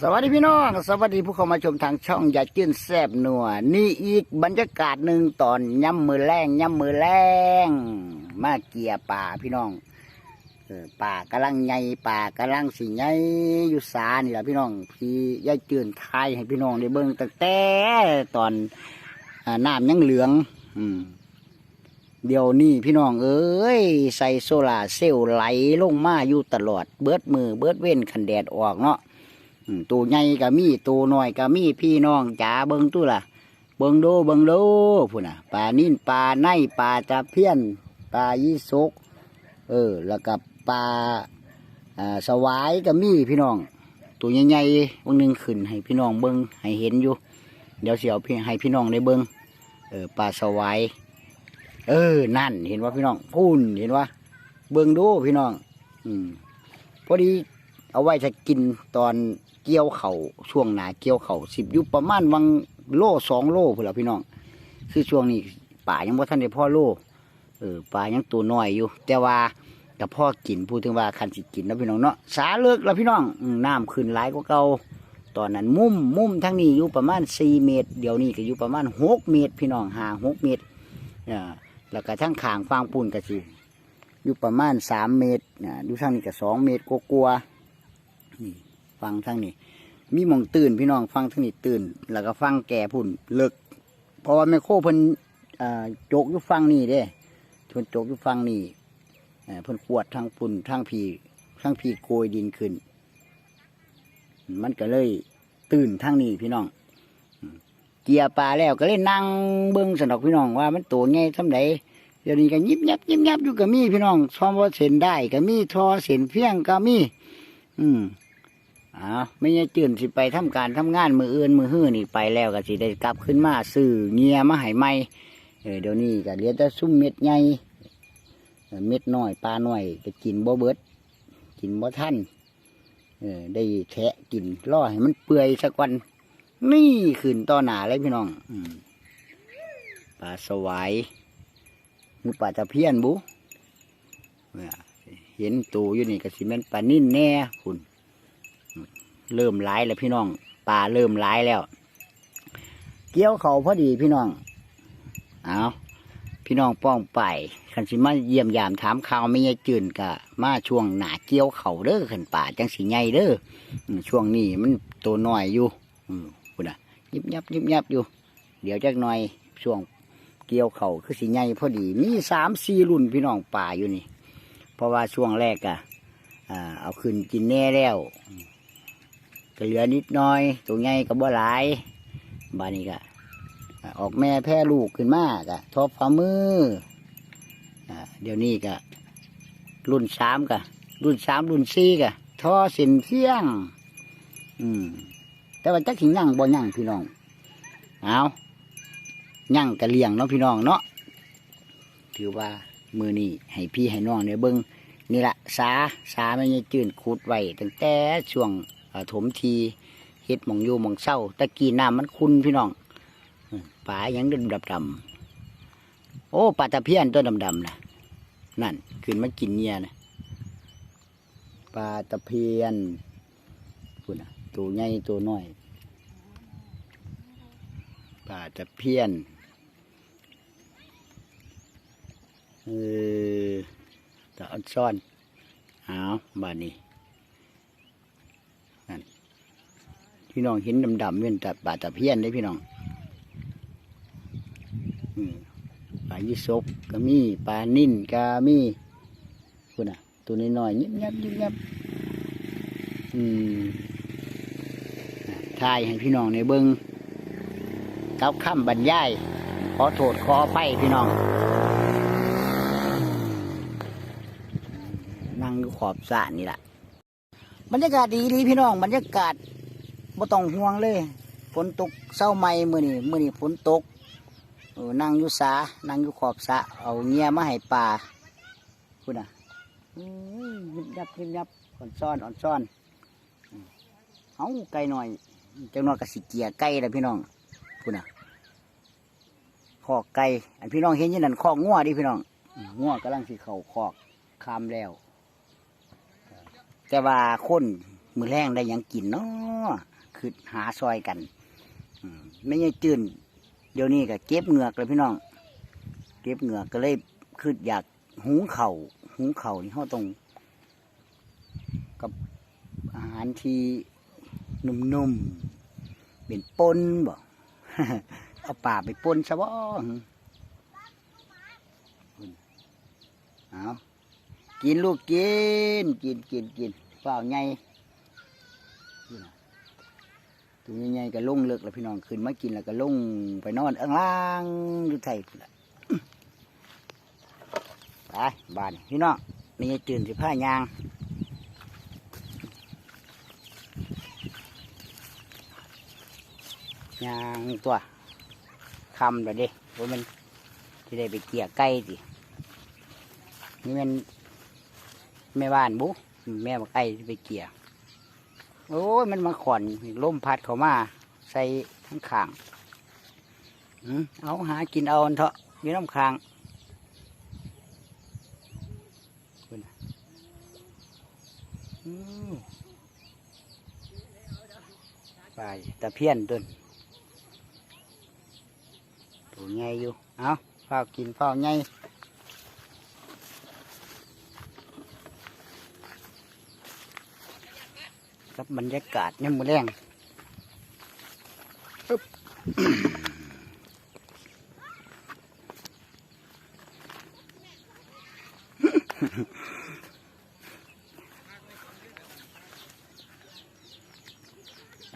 สวัสดีพี่น้อง สวัสดีผู้เข้ามาชมทางช่องยาจื้นแซบหนัว นี่อีกบรรยากาศหนึ่งตอนย่ำมือแรงย่ำมือแรงมาเกียป่าพี่น้องเออป่ากำลังใหญ่ป่ากำลังสีใหญ่อยู่สานี่แหละพี่น้อง พี่ยายจื้นทายให้พี่น้องได้เบิ่งตั้งแต่ตอนอ่าน้ำยังเหลือง อืมเดี๋ยวนี้พี่น้องเอ้ยใส่โซลาเซลล์ไหลลงมาอยู่ตลอด เบิดมือเบิดเว้นคันแดดออกเนาะ ตัวใหญ่ก็มีตัวน้อยก็มีพี่น้องจ๋าเบิ้งตู้ล่ะ เบิ้งโดเบิ้งโดพุ่นน่ะปลานิ่นปลาในปลาตะเพียนปลายี่สกเออ แล้วก็ปลาสวายก็มีพี่น้อง ตัวใหญ่ๆวันหนึ่งขึ้นให้พี่น้องเบิ้งให้เห็นอยู่ เดี๋ยวเสียวพี่ให้พี่น้องได้เบิ้งเออปลาสวายเออ นั่นเห็นว่าพี่น้องพูนเห็นว่าเบิ่งดูพี่น้อง อืมพอดี เอาไว้จะกินตอนเกี่ยวเขาวช่วงหนาเกี่ยวเขาสิบยูประมาณวังโลสองโลพุ่นพี่น้อง คือช่วงนี้ป่ายังบ่ทันได้พ่อโลเออป่ายังตัวน้อยอยู่ แต่ว่ากับพ่อกินพูดถึงว่าคันสิกินแล้วพี่น้องเนาะสาเลิกแล้วพี่น้องน้ำขึ้นหลายกว่าเก่าตอนนั้นมุมมุมทั้งนี้อยู่ประมาณสี่เมตร เดี๋ยวนี้ก็อยู่ประมาณหกเมตร พี่น้องห่างหกเมตรอ่าแล้วก็ทั้งขางฟางปูนก็สิอยู่ประมาณสามเมตรนะอยู่ทางนี้ก็สองเมตรกลัวาๆ นี่ฟังทางนี้ มีมองตื่นพี่น้องฟังทางนี้ตื่น แล้วก็ฟังแก่พุ่นเลิกเพราะว่าแม่โคเพิ่นโจกอยู่ฟังนี่เด้เพิ่นโจกอยู่ฟังนี่เพิ่นขวดทางปุ่นทางพีทางพีโกยดินขึ้น มันก็เลยตื่นทางนี้พี่น้องเกียร์ปลาแล้วก็เลยนั่งเบิ้งสนอกพี่น้องว่ามันตัวไงทำไดเดี๋ยวนี้ก็ยิบยับยิบยับอยู่ก็มีพี่น้องซ้อมว่าเส้นได้ก็มีทอเส้นเพียงก็มี อืม อ่าไม่ใช่จื่นสิไปทำการทำงานมืออื่นมือหื้อนี่ไปแล้วก็สิได้กลับขึ้นมาซื้อเงียมาให้ใหม่เออเดี๋ยวนี้ก็เหลือแต่ซุ้มเม็ดใหญ่เม็ดน้อยปลาหน้อยก็กินบ่เบิด กินบ่ทันเออได้แทะกินล่อให้มันเปื่อยสักวัน นี่ขึ้นต่อหนาเลยพี่น้องอืปลาสวายหรือปลาตะเพียนบุเห็นตัวอยู่นี่ก็สิแม่นปลานิ่นแน่คุณ เริ่มร้ายแล้วพี่น้องปลาเริ่มร้ายแล้ว เกี่ยวเขาพอดีพี่น้องเอาพี่น้องป้องไปคันสิมาเยี่ยมยามถามข่าวไม่ยายจืนกะมาช่วงหนาเกี่ยวเขาเด้อขันป่าจังสีใหญ่เด้อช่วงนี้มันตัวน้อยอยู่อืมคุณอะยิบยับยิบยับอยู่ เดี๋ยวจักหน่อยช่วงเกี่ยวเขาคือสีใหญ่พอดีมีสามสี่รุ่นพี่น้องป่าอยู่นี่ เพราะว่าช่วงแรกอะอ่าเอาขึ้นกินแน่แล้ว ก็เหลือนิดหน้อย ตัวใหญ่ก็บ่หลายบานนี้ก็ออกแม่แพร่ลูกขึ้นมากะทบฝ่ามือเดี๋ยวนี้ก็รุ่นสามกะรุ่นสามรุ่นสี่กะทอสินเพียง อืม แต่ว่าจักสิยั่งบ่ยั่งพี่น้องเอายั่งกะเลียงเนาะพี่น้องเนาะถือว่ามือนี้ให้พี่ให้น้องเนี่ยเบิงนี่ละสาสาไม่ยจืนขุดไว้ตั้งแต่ช่วง ถมทีเฮ็ดมองอยู่หมองเศร้าตะกี้น้ำมันคุณพี่น้องปลายังดำดำดำโอ้ปลาตะเพียนตัวดำดำนะนั่นขึ้นมากินเนี่ยนะปลาตะเพียนพุ่นน่ะตัวใหญ่ตัวน้อยปลาตะเพียนเออตะอันซ่อนเอาบานนี้ พี่น้องเห็นดำๆเป็นแต่ปลาตะเพียนได้พี่น้องปลายี่สกก็มีปลานิ่นก็มีพุ่นน่ะ ตัวน้อยๆยิบยับยิบยับอืมทายให้พี่น้องในเบิงกับคำบรรยาย ขอโทษขอไปพี่น้อง นั่งอยู่ขอบสระนี่แหละบรรยากาศดีดีพี่น้อง บรรยากาศ บ่ต้องห่วงเลยฝนตกเศร้าไม่มือนี่มือนี่ฝนตกเออนั่งอยู่สานั่งอยู่ขอบสระเอาเงียมาให้ปลาพูดน่ะอื้อยิบยับยิบยับอ่อนซ่อนอ่อนซ่อนเอาไก่หน่อยจังหน่อยก็สิเกียไก่แล้วพี่น้องพูดนะคอกไก่อันพี่น้องเห็นอยี่นั่นคอกงัวดิพี่น้องอืมงัวกำลังสิเข่าคอกคามแล้ว แต่ว่าคนมือแรงได้หยังกินเนาะ คือหาซอยกันไม่ใช่จืนเดี๋ยวนี้ก็เก็บเหงือกเลยพี่น้อง เก็บเหงือกก็เลยคืออยากหุงเข่าหุงเข่านี่เขาต้องกับอาหารที่นุ่มๆเป็นปนบ่เอาป่าไปปนซะบ่เอากินลูกกิน กินกินกินเปล่าไงนี่น่ะ ตัวใหญ่ๆก็ลงเลิกแล้วพี่น้องขึ้นมากินแล้วก็ลงไปนอนเอื้องล่างอยู่ไทยไปบ้านพี่น้องมีตื่นสิผ้ายางยางตัวคำเลยเด้ว่ามันที่ได้ไปเกี่ยไก่สินี่มันแม่บ้านบุแม่มาไก่ไปเกี่ย โอ้ยมันมาขอนล่มพัดเขามา ใส่ทั้งขางเอาหากินเอาอันเถอะยืนน้ำคางไปตะเพียนต้นตัวใหญ่อยู่ เอาเฝ้ากินเฝ้าใหญ่ กับบรรยากาศเนี่ยามมือแรงอึ๊บ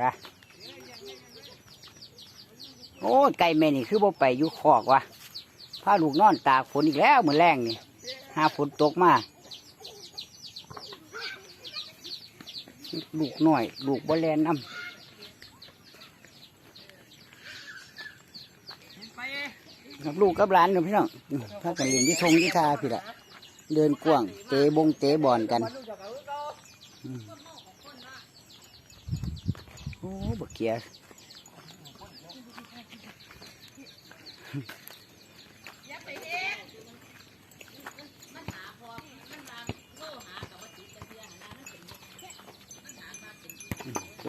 อะโอ้ยไก่แม่นี่คือบ่ไปอยู่คอกวะพาลูกนอนตากฝนอีกแล้วมือแรงนี่หาฝนตกมา ลูกหน้อย ลูกบ่แลนน้ำกับลูกกับหลานเนาะพี่น้องถ้ากันเล่นที่ทงที่ทาพี่ละเดินกว้าง เตะบงเตะบอลกันโอ้บักเกียร์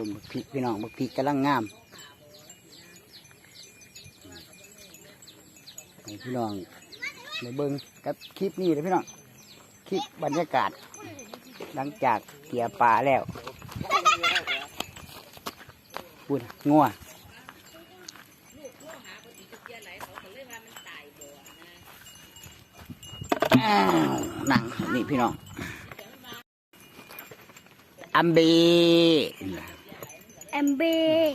ต้นบักพริกพี่น้องบักพริกกำลังงามพี่น้องในเบิ้งกับคลิปนี้เลยพี่น้องคลิปบรรยากาศ หลังจากเกี่ยปลาแล้วพูดงัวอ้าวนั่งนี่พี่น้องอัมบี แอมเบ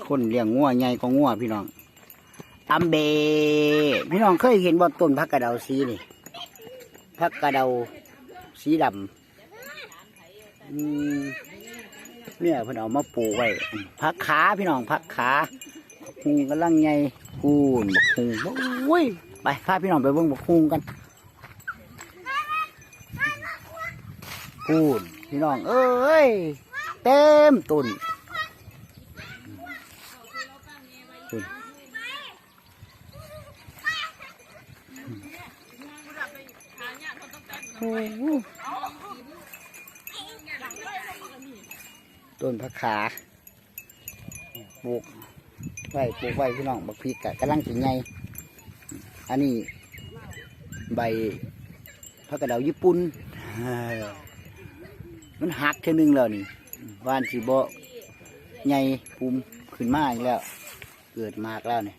คนเลี้ยงงัวใหญ่ก็งัวพี่น้องอัมเบ พี่น้องเคยเห็นบ่ต้นพักกระเดาสีนี่พักกระเดาสีดำเนี่ยพิ่นเอามาปลูกไว้พักขาพี่น้องพักขาหุงกำลังใหญ่กูนบักหุงโอ้ยไปพาพี่น้องไปเบิ่งบักหุงกันกูนพี่น้องเอ้ยเต็มต้น โอ้ต้นผักขาปลูกไว้ปลูกไว้พี่น้องบักพริกกะกำลังกินไงอันนี้ใบผักกระเดาญี่ปุ่นมันหักแค่นึงแล้วนี่วานสีโบใหญ่ภูมิขึ้นมาอีกแล้ว เกิดมากแล้วเนี่ย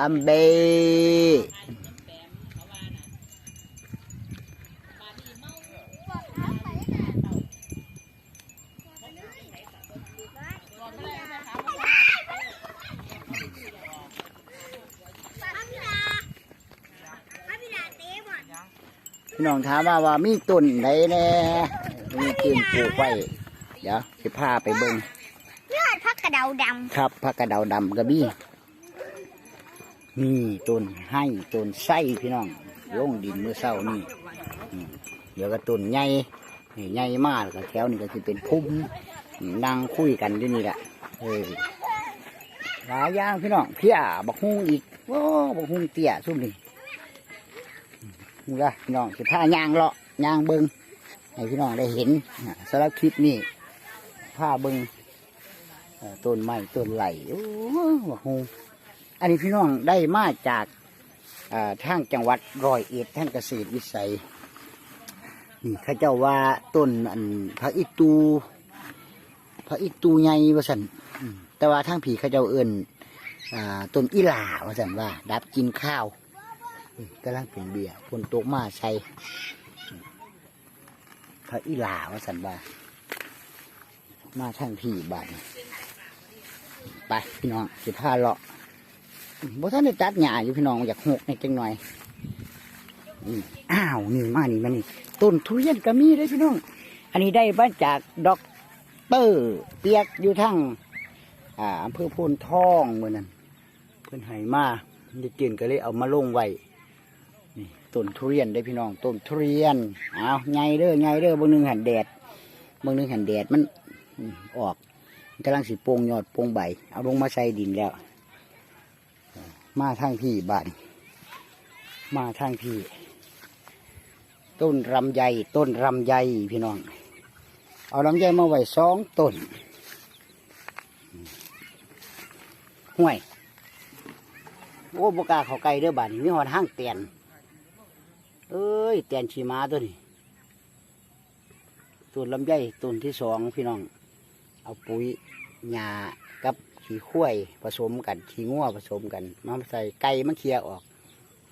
อัมเบพี่น้องถามว่าว่ามีต้นใดแน่มีต้นปลูกไว้เดี๋ยวสิพาไปเบิ่งยอดพักกระเดาดครับผักกระเดาดำกระบี่ นี่ต้นให้ต้นไส้พี่น้องลงดินเมื่อเช้านี่เดี๋ยวก็ต้นใหญ่ใหญ่มากแล้วก็แถวนี้ก็คือเป็นพุ่มนั่งคุยกันที่นี่แหละเออหลายอย่างพี่น้องเพียบักฮุงอีกโอ้บักฮุงเตี้ยซุ่มนี่นี่ละพี่น้องสิพายางเลาะยางเบิงให้พี่น้องได้เห็นสำหรับคลิปนี้พาเบิงต้นไม้ต้นไหลโอ้บักฮุง อันนี้พี่น้องได้มาจากอ่าทางจังหวัดร้อยเอ็ดท่านเกษตรวิสัยนี่ข้าเจ้าว่าต้นอันพระอิตูพระอิตูใหญ่ว่าสันแต่ว่าทางผีเขาเจ้าเอิ้นต้นอีหลาว่าสันว่า ดับกินข้าวกำลังเป็นเบียร์ฝนตกมาใส่พระอีหลาว่าสันว่ามาทางผีบ้านไปพี่น้องสิพาเลาะ บ่ท่านได้ตัดหญ้าอยู่พี่น้องอยากหกในจังหน่อยอ้าวนี่มานี่มานี่ต้นทุเรียนก็มีเลยพี่น้อง อันนี้ได้มาจากดอกเตอร์เปียกอยู่ทั้งอ่าอำเภอโพนทองเมื่อนั้นเพื่อนให้มาได้กินก็เลยเอามาลงไว้นี่ต้นทุเรียนได้พี่น้องต้นทุเรียนเอาวไงเด้อไงเด้อบางนึงหันแดดบางนึงหันแดดมันออกกำลังสิโป่งยอดโป่งใบ เอาลงมาใส่ดินแล้ว มาทางพี่บ้านมาทางพี่ ต้นรำไยต้นรำไยพี่น้อง เอาลำไยมาไว้สองต้นห่วย โอ้บกาเขาไกลเด้อบ้านมีหอดห้างเตียนเอ้ยเตียนชีมาตัวนี้ต้นลำไยต้นที่สองพี่น้อง เอาปุ๋ยหญ้ากับ ขี้ข้วยผสมกันขี้งัวผสมกันมาใส่ไก่มันเคลียออก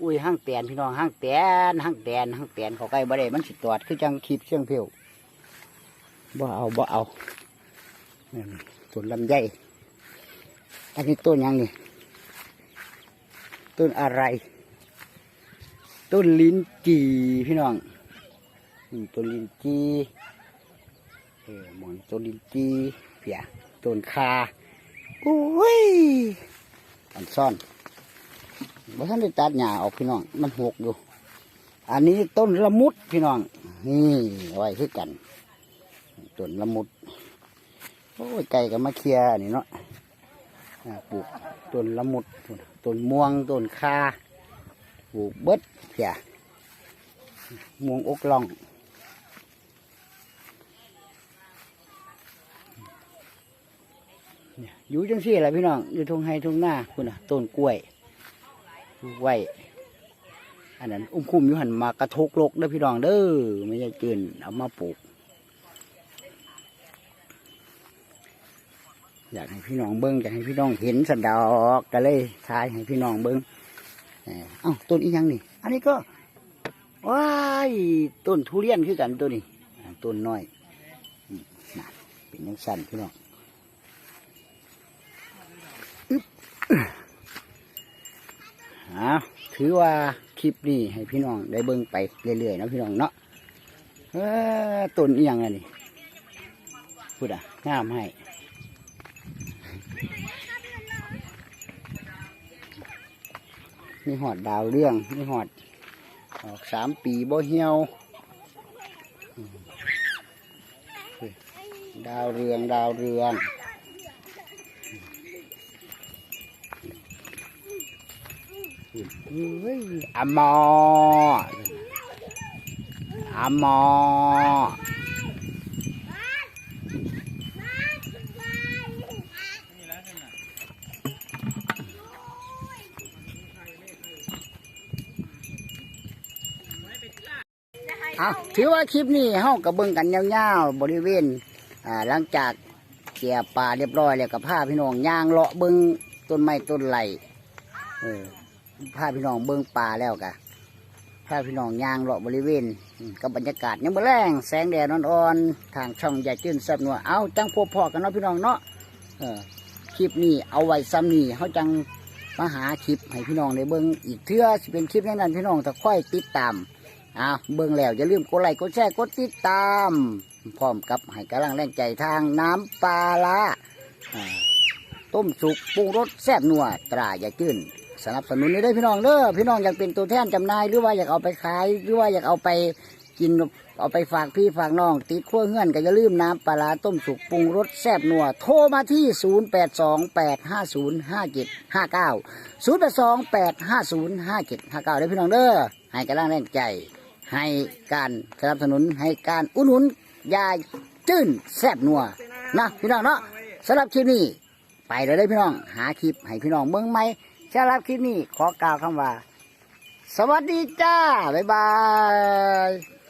อุ้ยห้างเตียนพี่น้องห้างเตียนห้างเตียนห้างเตียนเขาไก่บ่ได้มันสิตอดคือจังคลิปเชียงเพียวบ่เอาบ่เอานี่ต้นลำไยอันนี้ต้นยังนี่ต้นอะไร ต้นลิ้นจีพี่น้องอืมต้นลิ้นจีเออหมอนต้นลิ้นจีเปียต้นคา อุ้ยอันซ่อนบ่ท่านได้ตัดหญ้าออกพี่น้อง มันหกอยู่ อันนี้ต้นละมุดพี่น้อง นี่ไว้คือกัน ต้นละมุด โอ้ยไก่ก็มาเคียอันนี่เนาะปลูกต้นละมุดต้นม่วงต้นคาปลูกเบิดเพียม่วงอกล่องเนี่ย อยู่จังสี่แหละพี่น้องอยู่ทงไฮทงหน้าคุณน่ะต้นกล้วยปลูกไว้อันนั้นอุ้มคุ้มอยู่หันมากระทกโลกเด้อพี่น้องเด้อไม่ใช่เกินเอามาปลูก อยากให้พี่น้องเบิ้งอยากให้พี่น้องเห็นสันดอกก็เลยทายให้พี่น้องเบิ้งเอ้าต้นอีหยังนี่อันนี้ก็ว้ายต้นทุเรียนคือกันตัวนี้ต้นน้อยเป็นยังสั้นพี่น้อง อึ๊บอ่าถือว่าคลิปนี้ให้พี่น้องได้เบิ้งไปเรื่อยๆนะพี่น้องเนาะเออต้นอีหยังอันนี้พูดอะงามให้มีหอดดาวเรื่องมีหอดออกสามปีบ่เหี่ยว ดาวเรืองดาวเรือง เฮ้ยอะมออมอเอาถือว่าคลิปนี้เฮากับเบิงกันยาวๆบริเวณอ่าหลังจากเกี่ยป่าเรียบร้อยแล้วกับผ้าพี่น้องย่างเลาะเบิงต้นไม้ต้นไหลเออ ผ้าพี่น้องเบิ่งป่าแล้วกะผ้าพี่น้องยางเลาะบริเวณกับบรรยากาศยังบ่แรงแสงแดดอ่อนๆทางช่องใหญ่จื้นซับนัวเอาจังพบพอกันเนาะพี่น้องเนาะคลิปนี้เอาไว้ซ้ำนี่เขาจังมาหาคลิปให้พี่น้องได้เบิ่งอีกเทื่อสิเป็นคลิปนั้นพี่น้องถ้าค่อยติดตามอ่าเบิ่งแล้วอย่าลืมกดไลค์กดแชร์กดติดตามพร้อมกับให้กำลังแรงใจทางน้ำปลาละต้มสุกปรุงรสแซ่บนัวตราอย่าจื้น สนับสนุนนี้ได้พี่น้องเด้อพี่น้องอยากเป็นตัวแทนจำหน่ายหรือว่าอยากเอาไปขาย หรือว่าอยากเอาไปกินเอาไปฝากพี่ฝากน้องติดขั้วเงื่อนก็อย่าลืมน้ำปลาร้าต้มสุกปรุงรสแซ่บนัวโทรมาที่ 0828505759 0828505759เด้อพี่น้องเด้อให้กำลังแรงใจ ให้การสนับสนุนให้การอุดหนุนยายจื้นแซ่บนัวนะพี่น้องเนาะสำหรับคลิปนี้ไปเลยได้อพี่น้อง หาคลิปให้พี่น้องเมืองไหม สำหรับคลิปนี้ขอกล่าวคำว่า สวัสดีจ้า บ๊ายบาย